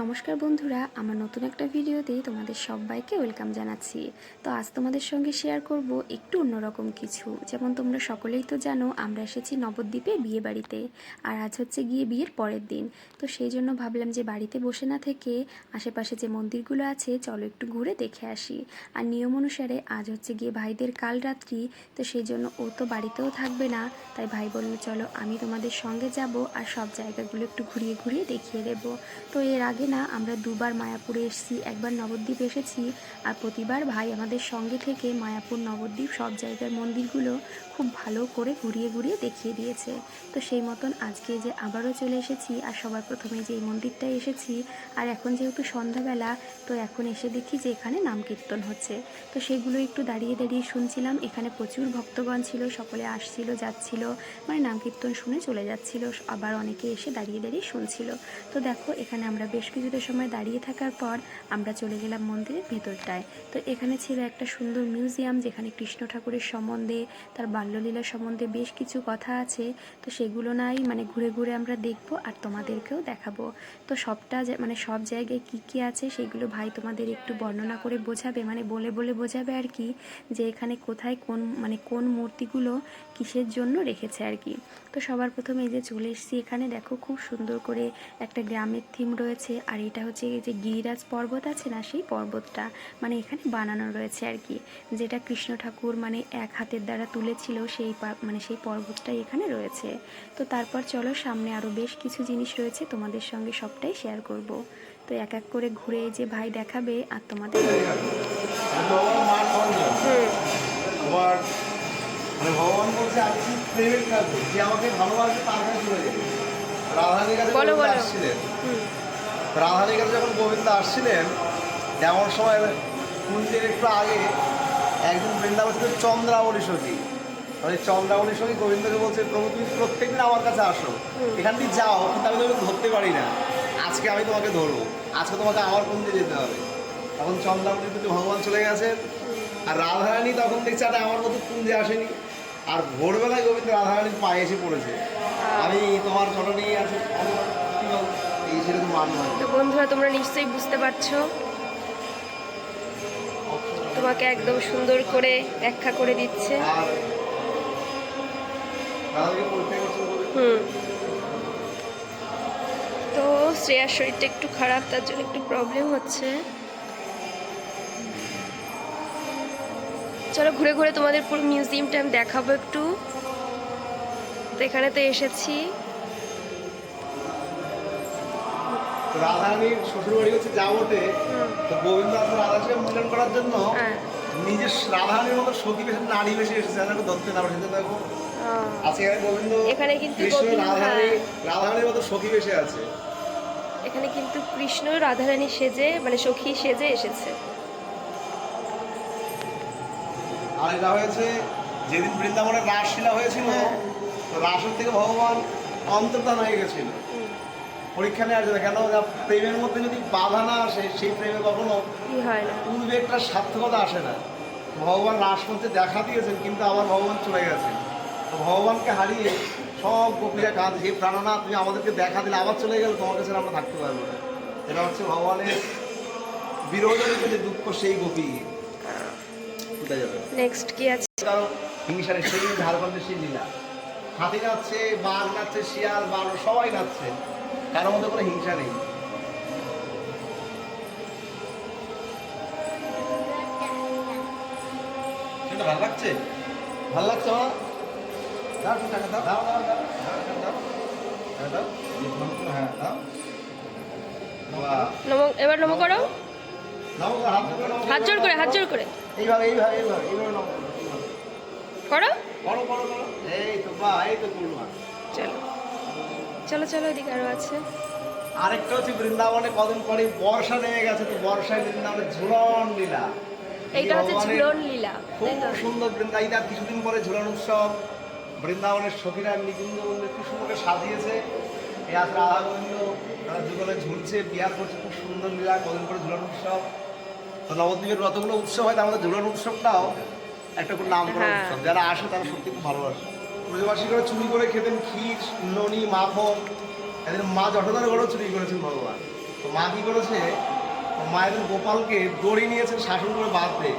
নমস্কার বন্ধুরা, আমার নতুন একটা ভিডিওতেই তোমাদের সবাইকে ওয়েলকাম জানাচ্ছি। তো আজ তোমাদের সঙ্গে শেয়ার করব একটু অন্যরকম কিছু। যেমন তোমরা সকলেই তো জানো, আমরা এসেছি নবদ্বীপে বিয়ে বাড়িতে, আর আজ হচ্ছে গিয়ে বিয়ের পরের দিন। তো সেই জন্য ভাবলাম যে বাড়িতে বসে না থেকে আশেপাশে যে মন্দিরগুলো আছে, চলো একটু ঘুরে দেখে আসি। আর নিয়ম অনুসারে আজ হচ্ছে গিয়ে ভাইদের কাল রাত্রি, তো সেই জন্য ও তো বাড়িতেও থাকবে না। তাই ভাই বলল, চলো আমি তোমাদের সঙ্গে যাব, আর সব জায়গাগুলো একটু ঘুরিয়ে ঘুরিয়ে দেখিয়ে দেবো। তো এর আগে না, আমরা দুবার মায়াপুরে এসেছি, একবার নবদ্বীপ এসেছি আর প্রতিবার ভাই আমাদের সঙ্গে থেকে মায়াপুর, নবদ্বীপ সব জায়গার মন্দিরগুলো খুব ভালো করে ঘুরিয়ে ঘুরিয়ে দেখিয়ে দিয়েছে। তো সেই মতন আজকে যে আবারও চলে এসেছি আর সবার প্রথমে যে এই মন্দিরটায় এসেছি আর এখন যেহেতু সন্ধ্যাবেলা, তো এখন এসে দেখি যে এখানে নাম কীর্তন হচ্ছে। তো সেগুলো একটু দাঁড়িয়ে দাঁড়িয়ে শুনছিলাম, এখানে প্রচুর ভক্তগণ ছিল, সকলে আসছিল, যাচ্ছিল মানে নাম কীর্তন শুনে চলে যাচ্ছিল, আবার অনেকে এসে দাঁড়িয়ে দাঁড়িয়ে শুনছিল। তো দেখো, এখানে আমরা বেশ কিছুটা সময় দাঁড়িয়ে থাকার পর আমরা চলে গেলাম মন্দিরের ভেতরটায়। তো এখানে ছিল একটা সুন্দর মিউজিয়াম যেখানে কৃষ্ণ ঠাকুরের সম্বন্ধে, তার বাল্যলীলা সম্বন্ধে বেশ কিছু কথা আছে। তো সেগুলো নাই মানে ঘুরে ঘুরে আমরা দেখব আর তোমাদেরকেও দেখাবো। তো সবটা মানে সব জায়গায় কি কি আছে সেগুলো ভাই তোমাদের একটু বর্ণনা করে বোঝাবে মানে বলে বলে বোঝাবে আর কি, যে এখানে কোথায় কোন মানে কোন মূর্তিগুলো কিসের জন্য রেখেছে আর কি। তো সবার প্রথমে এই যে চলে এসেছি এখানে, দেখো খুব সুন্দর করে একটা গ্রামের থিম রয়েছে আর এটা হচ্ছে এই যে গিরিরাজ পর্বত আছে না সেই পর্বতটা মানে এখানে বানানো রয়েছে আর কি যেটা কৃষ্ণ ঠাকুর মানে এক হাতের দ্বারা তুলেছিল সেই মানে সেই পর্বতটাই এখানে রয়েছে। তো তারপর চলো সামনে আরও বেশ কিছু জিনিস রয়েছে তোমাদের সঙ্গে সবটাই শেয়ার করব। তো এক এক করে ঘুরে যে ভাই দেখাবে আর তোমাদের ভগবান মানে ভগবান বলছে আমি কি প্রেমের থাকব যে আমাকে ভালোবাসবে তার কাছে চলে যাবে। রাধানির কাছে বলো, বলো। আসছিলেন কাছে যখন গোবিন্দ আসছিলেন, তেমন সময় কুঞ্জের একটু আগে একজন বৃন্দাবন ছিল চন্দ্রাবলী সখী। মানে চন্দ্রাবলী সখী গোবিন্দকে বলছে, প্রভু, তুমি প্রত্যেকদিন আমার কাছে আসো। এখান দিয়ে যাও, কিন্তু আমি তোমাকে ধরতে পারি না। আজকে আমি তোমাকে ধরবো। আজকে তোমাকে আমার কুঞ্জে যেতে হবে। তখন চন্দ্রাবলীর প্রতি ভগবান চলে গেছেন আর রাধারানী তখন দেখছে, আর, আমার মতো কুঞ্জে আসেনি। আর ভোরবেলায় গোবিন্দ রাধারানীর পায়ে এসে পড়েছে। আমি তোমার চরণে আছি তো বন্ধুরা তোমরা নিশ্চয়ই বুঝতে পারছ। তোমাকে একদম সুন্দর করে ব্যাখ্যা করে দিচ্ছে। হুম। তো শ্রেয়ার শরীরটা একটু খারাপ তার জন্য একটু প্রবলেম হচ্ছে। চলো ঘুরে ঘুরে তোমাদের পুরো মিউজিয়ামটা আমি দেখাবো একটু। তো এখানে তো এসেছি। রাধারানীর শ্বশুরবাড়ি হচ্ছে যাবতে তো গোবিন্দ আসলে রাধাকে মিলন করার জন্য হ্যাঁ। নিজের রাধারানীর মতো বেশি নারী বেশি এসেছে। ধরতে না দেখো। আজকে এখানে গোবিন্দ এখানে কিন্তু রাধারানী হ্যাঁ। রাধারানীর মতো বেশি আছে। এখানে কিন্তু কৃষ্ণ রাধারানী সেজে মানে সখী সেজে এসেছে। আর এটা হয়েছে যেদিন বৃন্দাবনের রাসলীলা হয়েছিল হ্যাঁ। তো রাসের থেকে ভগবান অন্তর্ধান হয়ে গেছিল। পরীক্ষা নেওয়ার জন্য কেন প্রেমের মধ্যে যদি বাধা না আসে সেই প্রেমে কখনো একটা সার্থকতা আসে না। ভগবান রাসমঞ্চে দেখা দিয়েছেন কিন্তু আবার ভগবান চলে গেছেন। তো ভগবানকে হারিয়ে সব গোপীরা কাঁদ হে প্রাণনাথ তুমি আমাদেরকে দেখা দিলে আবার চলে গেলে তোমার কাছে আমরা থাকতে পারব না। এটা হচ্ছে ভগবানের বিরোধের যে দুঃখ সেই গোপী। কোথায় যাবে? নেক্সট কি আছে? কারও হিংসারে সেই ঝাড়খণ্ডের সেই লীলা। হাতি নাচছে বাঘ নাচছে শিয়াল বানর সবাই নাচছে। কারোর মধ্যে কোনো হিংসা নেই। সেটা ভালো লাগছে? ভালো লাগছে মা দাও টাকা দাও। দাও দাও দাও দাও, দাও, দাও। হ্যাঁ, দাও। এবার নম করো। হাত জোর করে হাত জোর করে। এইভাবে এইভাবে। করো করো? করো করো এই তো বাহ এই তো পূর্ণা চলো। চলো চলো এদিকে আরও আছে। আরেকটা হচ্ছে বৃন্দাবনে কদিন পরে বর্ষা নেমে গেছে তো বর্ষায় বৃন্দাবনে ঝুলন লীলা। এইটা হচ্ছে ঝুলন লীলা খুব সুন্দর বৃন্দা কিছুদিন পরে ঝুলন উৎসব। বৃন্দাবনের সখীরা নিকুঞ্জ মন্দির খুব সুন্দর সাজিয়েছে। এই আছে রাধা গোবিন্দ তারা যুগলে ঝুলছে বিহার করছে খুব সুন্দর লীলা কদিন পরে ঝুলন উৎসব। তো নবদ্বীপের যতগুলো উৎসব হয় তার মধ্যে ঝুলন উৎসবটাও একটা খুব নাম করা হ্যাঁ। উৎসব। যারা আসে তারা সত্যি খুব ভালোবাসে। ব্রজবাসী করে চুরি করে খেতেন ক্ষীর ননি মাখন। এদের মা জঠদার ঘরেও চুরি করেছেন ভগবান। তো মা কি করেছে? তো মা একজন গোপালকে দড়ি নিয়েছেন শাসন করে বাঁধতে।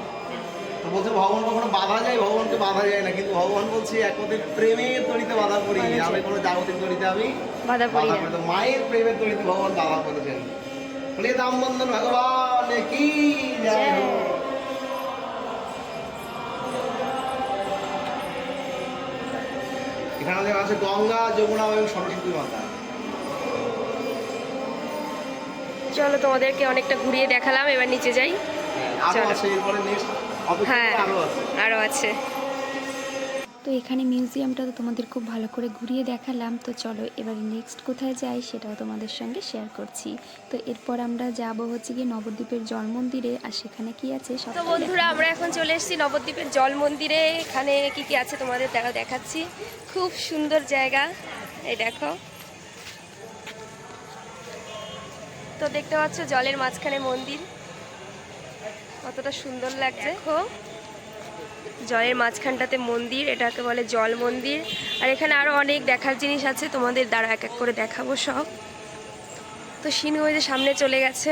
তো বলছে ভগবান কখনো বাধা যায়? ভগবানকে বাধা যায় না। কিন্তু ভগবান বলছে একমাত্র প্রেমের দড়িতে বাধা করি। আমি কোনো জাগতিক দড়িতে আমি বাধা করি তো মায়ের প্রেমের দড়িতে ভগবান বাধা করেছেন। বলে দাম বন্ধন ভগবান কি জয়। এখানে আছে গঙ্গা যমুনা এবং সরস্বতী মাতা। চলো তোমাদেরকে অনেকটা ঘুরিয়ে দেখালাম এবার নিচে যাই। হ্যাঁ, আরও চলো। হ্যাঁ আরও আছে। তো এখানে মিউজিয়ামটা তো তোমাদের খুব ভালো করে ঘুরিয়ে দেখালাম। তো চলো এবার নেক্সট কোথায় যাই সেটাও তোমাদের সঙ্গে শেয়ার করছি। তো এরপর আমরা যাব হচ্ছে গিয়ে নবদ্বীপের জল মন্দিরে। আর সেখানে কি আছে সব তো বন্ধুরা আমরা এখন চলে এসেছি নবদ্বীপের জল মন্দিরে। এখানে কি কি আছে তোমাদের দেখা দেখাচ্ছি। খুব সুন্দর জায়গা এই দেখো। তো দেখতে পাচ্ছ জলের মাঝখানে মন্দির। কতটা সুন্দর লাগছে। দেখো। জলের মাঝখানটাতে মন্দির, এটাকে বলে জল মন্দির। আর এখানে আরও অনেক দেখার জিনিস আছে, তোমাদের দ্বারা এক এক করে দেখাবো সব। তো সিনু ওই যে সামনে চলে গেছে।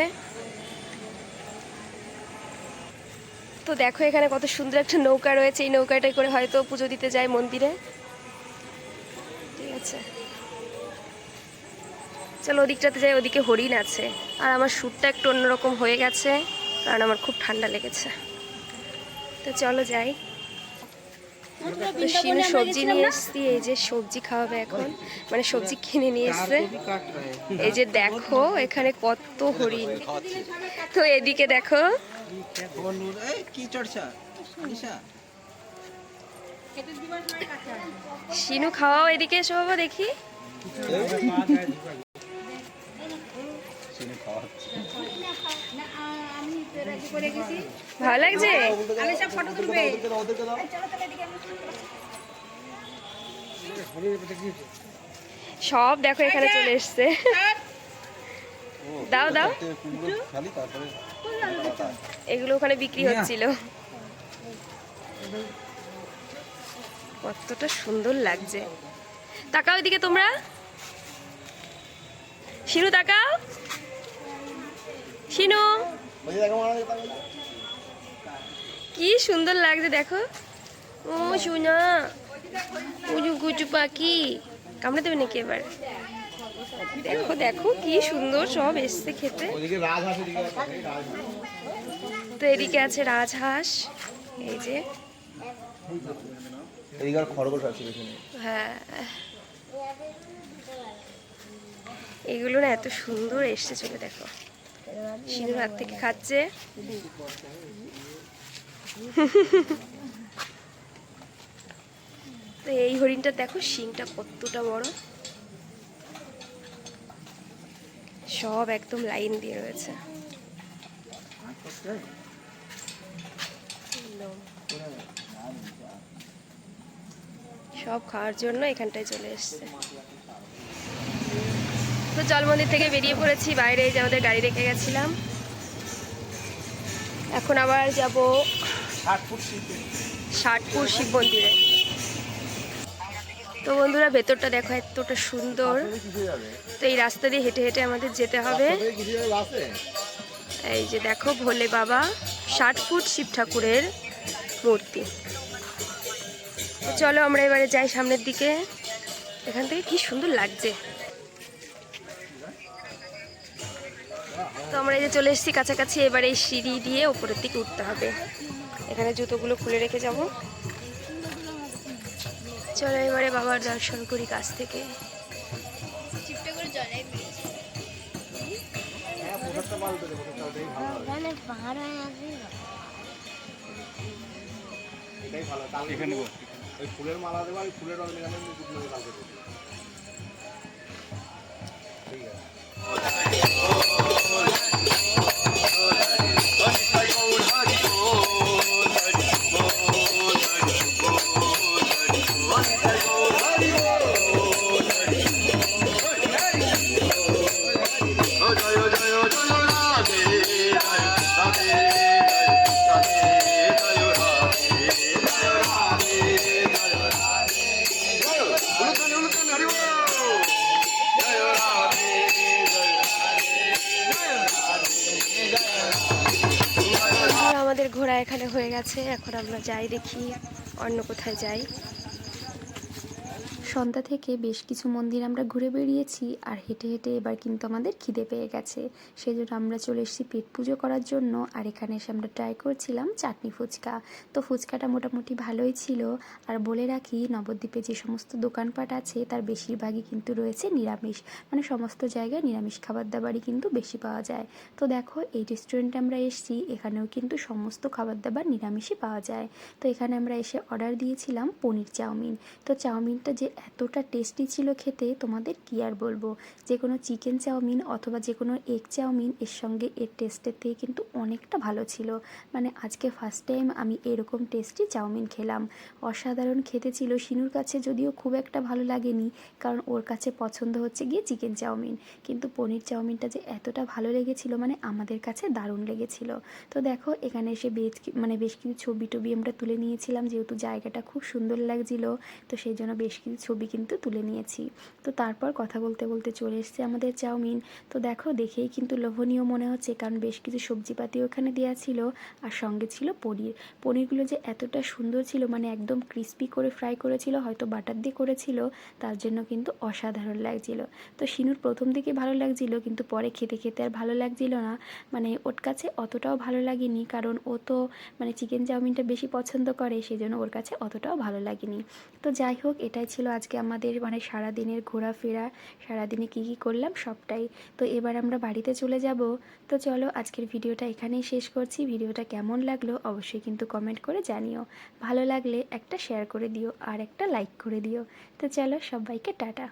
তো দেখো এখানে কত সুন্দর একটা নৌকা রয়েছে, এই নৌকাটায় করে হয়তো পুজো দিতে যায় মন্দিরে। ঠিক আছে। চলো ওদিকটাতে যাই, ওদিকে হরিণ আছে। আর আমার শ্যুটটা একটু অন্যরকম হয়ে গেছে, কারণ আমার খুব ঠান্ডা লেগেছে। তো চলো যাই। তো শিনু সবজি নিয়ে এসছি এই যে সবজি খাওয়াবে এখন। মানে সবজি কিনে নিয়ে এসছে। এই যে দেখো এখানে কত হরিণ। তো এদিকে দেখো। কি শিনু খাওয়াও এদিকে এসো বাবা দেখি। ভালো লাগছে? আমি সব ফটো তুলবে। সব দেখো এখানে চলে এসছে। দাও দাও। এগুলো ওখানে বিক্রি হচ্ছিল। কতটা সুন্দর লাগছে। তাকাও এদিকে তোমরা। শিনু তাকাও। শিনু। কি সুন্দর লাগছে দেখো। ও সোনা উজু গুজু পাখি কামড়ে দেবে নাকি এবার? দেখো দেখো কি সুন্দর সব এসছে খেতে। তো এদিকে আছে রাজহাঁস এই যে। এদিকে খরগোশ আছে হ্যাঁ। এগুলো না এত সুন্দর এসছে চলে দেখো। সিঁদুর হাত থেকে খাচ্ছে। তো এই হরিণটা দেখো, শিংটা কতটা বড়। সব একদম লাইন দিয়ে রয়েছে। সব খাওয়ার জন্য এখানটায় চলে এসছে। তো জল মন্দির থেকে বেরিয়ে পড়েছি, বাইরে যে আমাদের গাড়ি রেখে গেছিলাম। এখন আবার যাব ষাটপুর শিব মন্দিরে। তো বন্ধুরা, ভেতরটা দেখো এতটা সুন্দর। তো এই রাস্তা দিয়ে হেঁটে হেঁটে আমাদের যেতে হবে। এই যে দেখো ভোলে বাবা ষাট ফুট শিব ঠাকুরের মূর্তি। চলো আমরা এবারে যাই সামনের দিকে। এখান থেকে কি সুন্দর লাগছে। তো আমরা এই যে চলে এসেছি কাছাকাছি, এবারে এই সিঁড়ি দিয়ে উপরের দিকে উঠতে হবে। এখানে জুতোগুলো খুলে রেখে যাব। চলো এবারে বাবার দর্শন করি কাছ থেকে। ফুলের মালা দেবো ফুলের গেছে এখন আমরা যাই দেখি অন্য কোথায় যাই। সন্ধ্যা থেকে বেশ কিছু মন্দির আমরা ঘুরে বেরিয়েছি আর হেঁটে হেঁটে এবার কিন্তু আমাদের খিদে পেয়ে গেছে। সেই জন্য আমরা চলে এসেছি পেট পুজো করার জন্য আর এখানে এসে আমরা ট্রাই করছিলাম চাটনি ফুচকা। তো ফুচকাটা মোটামুটি ভালোই ছিল। আর বলে রাখি, নবদ্বীপে যে সমস্ত দোকানপাট আছে, তার বেশিরভাগই কিন্তু রয়েছে নিরামিষ। মানে সমস্ত জায়গায় নিরামিষ খাবার দাবারই কিন্তু বেশি পাওয়া যায়। তো দেখো, এই রেস্টুরেন্টে আমরা এসেছি, এখানেও কিন্তু সমস্ত খাবার দাবার নিরামিষই পাওয়া যায়। তো এখানে আমরা এসে অর্ডার দিয়েছিলাম পনির চাউমিন। তো চাউমিনটা যে এতটা টেস্টি ছিল খেতে, তোমাদের কি আর বলব? যে কোনো চিকেন চাউমিন অথবা যে কোনো এগ চাউমিন, এর সঙ্গে এর টেস্টের থেকে কিন্তু অনেকটা ভালো ছিল। মানে আজকে ফার্স্ট টাইম আমি এরকম টেস্টি চাউমিন খেলাম। অসাধারণ খেতে ছিল। শিনুর কাছে যদিও খুব একটা ভালো লাগেনি, কারণ ওর কাছে পছন্দ হচ্ছে গিয়ে চিকেন চাউমিন। কিন্তু পনির চাউমিনটা যে এতটা ভালো লেগেছিল মানে আমাদের কাছে দারুণ লেগেছিল। তো দেখো, এখানে এসে বেশ মানে বেশ কিছু ছবি টবি আমরা তুলে নিয়েছিলাম, যেহেতু জায়গাটা খুব সুন্দর লাগছিল, তো সেই জন্য বেশ কিছু ছবি কিন্তু তুলে নিয়েছি। তো তারপর কথা বলতে বলতে চলে এসছে আমাদের চাউমিন। তো দেখো, দেখেই কিন্তু লোভনীয় মনে হচ্ছে, কারণ বেশ কিছু সবজিপাতিও ওখানে দেওয়া ছিল আর সঙ্গে ছিল পনির। পনিরগুলো যে এতটা সুন্দর ছিল মানে একদম ক্রিস্পি করে ফ্রাই করেছিল, হয়তো বাটার দিয়ে করেছিল, তার জন্য কিন্তু অসাধারণ লাগছিল। তো শিনুর প্রথম দিকে ভালো লাগছিল, কিন্তু পরে খেতে খেতে আর ভালো লাগছিল না। মানে ওর কাছে অতটাও ভালো লাগেনি, কারণ ও তো মানে চিকেন চাউমিনটা বেশি পছন্দ করে সেই জন্য ওর কাছে অতটাও ভালো লাগেনি। তো যাই হোক, এটাই ছিল আজকে আমাদের মানে সারা দিনের ঘোরাফেরা, সারাদিনে কী কী করলাম সবটাই। তো এবার আমরা বাড়িতে চলে যাব। তো চলো আজকের ভিডিওটা এখানেই শেষ করছি। ভিডিওটা কেমন লাগল অবশ্যই কিন্তু কমেন্ট করে জানিও। ভালো লাগলে একটা শেয়ার করে দিও আর একটা লাইক করে দিও। তো চলো সবাইকে টাটা।